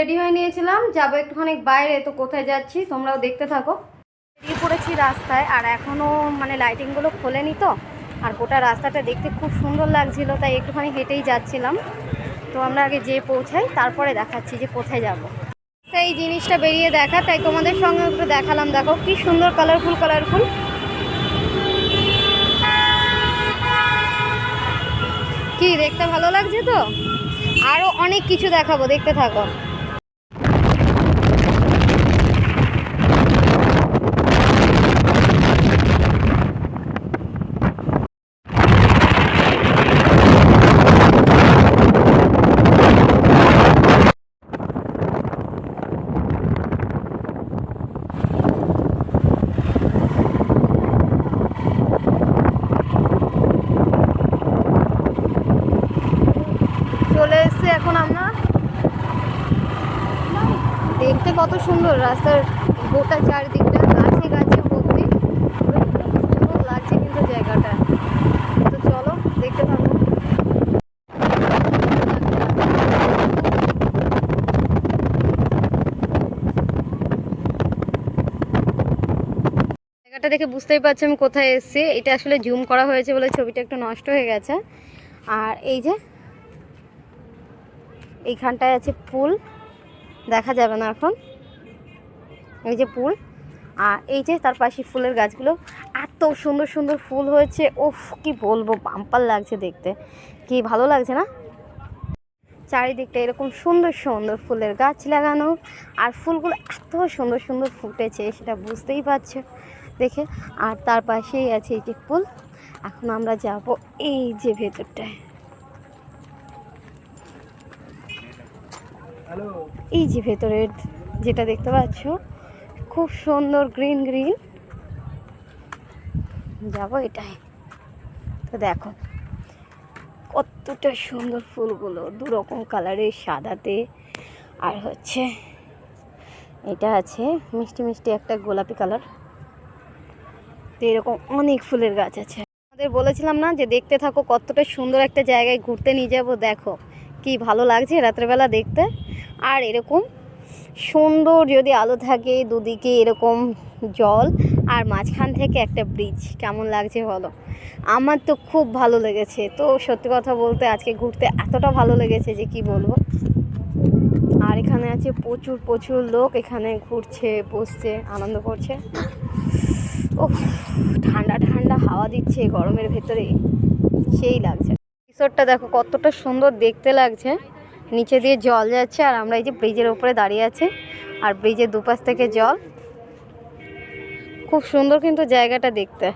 Ready হয়ে নিয়েছিলাম। যাব একটুখানি বাইরে, তো কোথায় যাচ্ছি তোমরাও দেখতে থাকো। বেরিয়ে পড়েছি রাস্তায়, আর এখনও মানে লাইটিংগুলো খোলেনি তো, আর গোটা রাস্তাটা দেখতে খুব সুন্দর লাগছিল, তাই একটুখানি হেঁটেই যাচ্ছিলাম। তো আমরা আগে যেয়ে পৌঁছাই, তারপরে দেখাচ্ছি যে কোথায় যাব। সেই জিনিসটা বেরিয়ে দেখা, তাই তোমাদের সঙ্গে একটু দেখালাম। দেখো, কি সুন্দর কালারফুল কালারফুল কি, দেখতে ভালো লাগছে তো? আরও অনেক কিছু দেখাবো, দেখতে থাকো চলে এসেছি এখন আমরা দেখতে কত সুন্দর, রাস্তার গোটা চারিদিকটা গাছে গাছে ভর্তি। সুন্দর লাগছে কিন্তু জায়গাটা। তো চলো, দেখতে থাকো। জায়গাটা দেখে বুঝতেই পারছি আমি কোথায় এসেছি। এটা আসলে জুম করা হয়েছে বলে ছবিটা একটু নষ্ট হয়ে গেছে। আর এই যে, এইখানটায় আছে ফুল দেখা যাবে না এখন। এই যে ফুল। আর এই যে তার পাশে ফুলের গাছগুলো, এত সুন্দর সুন্দর ফুল হয়েছে। ওফ কি বলব, বাম্পার লাগছে দেখতে। কি ভালো লাগছে না? চারিদিকটা এরকম সুন্দর সুন্দর ফুলের গাছ লাগানো। আর ফুলগুলো এত সুন্দর সুন্দর ফুটেছে, সেটা বুঝতেই পারছ। দেখে, আর তার পাশেই আছে এই যে ফুল। এখন আমরা যাব এই যে ভেতরটায়। এই যে ভেতরের যেটা দেখতে পাচ্ছ, খুব সুন্দর গ্রিন গ্রিন। যাব এটাই। তো দেখো, কতটা সুন্দর ফুলগুলো দু রকম কালারের সাদাতে। আর হচ্ছে, এটা আছে মিষ্টি মিষ্টি একটা গোলাপি কালার। তো এরকম অনেক ফুলের গাছ আছে। আমাদের বলেছিলাম না যে দেখতে থাকো কতটা সুন্দর একটা জায়গায় ঘুরতে নিয়ে যাব, দেখো। কি ভালো লাগছে রাত্রেবেলা দেখতে। আর এরকম সুন্দর যদি আলো থাকে দুদিকে এরকম জল আর মাঝখান থেকে একটা ব্রিজ কেমন লাগছে বলো? আমার তো খুব ভালো লেগেছে। তো সত্যি কথা বলতে আজকে ঘুরতে এতটা ভালো লেগেছে যে কি বলব? আর এখানে আছে প্রচুর প্রচুর লোক এখানে ঘুরছে, বসছে, আনন্দ করছে। ও ঠান্ডা ঠান্ডা হাওয়া দিচ্ছে গরমের ভেতরে। সেই লাগছে। রিসোর্টটা দেখো কতটা সুন্দর দেখতে লাগছে। নিচে দিয়ে জল যাচ্ছে আর আমরা এই যে ব্রিজের উপরে দাঁড়িয়ে আছি আর ব্রিজের দুপাশ থেকে জল। খুব সুন্দর কিন্তু জায়গাটা দেখতে।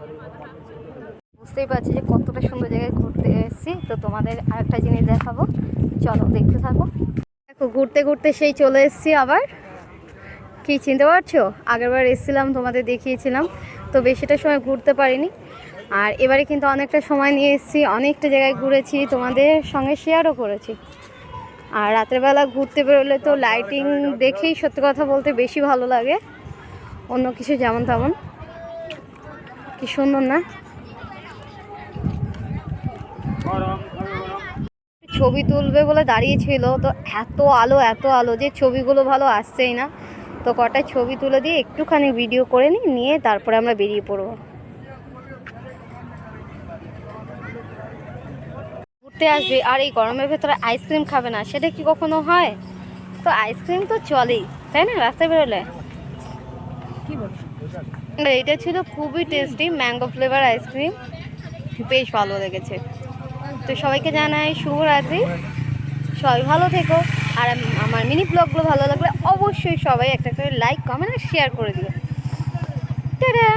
বুঝতেই পারছি যে কতটা সুন্দর জায়গায় ঘুরতে এসেছি। তো তোমাদের আরেকটা জিনিস দেখাবো। চলো দেখতে থাকো। দেখো, ঘুরতে ঘুরতে সেই চলে এসেছি আবার। কি চিনতে পারছ? আগেরবার এসেছিলাম, তোমাদের দেখিয়েছিলাম। তো বেশিটা সময় ঘুরতে পারিনি। আর এবারে কিন্তু অনেকটা সময় নিয়ে এসেছি, অনেকটা জায়গায় ঘুরেছি, তোমাদের সঙ্গে শেয়ারও করেছি। আর রাত্রেবেলা ঘুরতে বেরোলে তো লাইটিং দেখেই সত্যি কথা বলতে বেশি ভালো লাগে। অন্য কিছু যেমন তেমন। কি সুন্দর না? ছবি তুলবে বলে দাঁড়িয়েছিল, তো এত আলো এত আলো যে ছবিগুলো ভালো আসছেই না। তো কটা ছবি তুলে দিয়ে একটুখানি ভিডিও করে নিই, নিয়ে তারপরে আমরা বেরিয়ে পড়ব। ঘুরতে আসবে আর এই গরমের ভেতরে আইসক্রিম খাবে না, সেটা কি কখনো হয়? তো আইসক্রিম তো চলেই, তাই না? রাস্তায় বেরোলে। এটা ছিল খুবই টেস্টি ম্যাঙ্গো ফ্লেভার আইসক্রিম বেশ ভালো লেগেছে। তো সবাইকে জানাই শুভরাত্রি। সবাই ভালো থেকো। আর আমার মিনি ব্লগগুলো ভালো লাগলে অবশ্যই সবাই একটা করে লাইক কমেন্ট আর শেয়ার করে দিও। টাটা!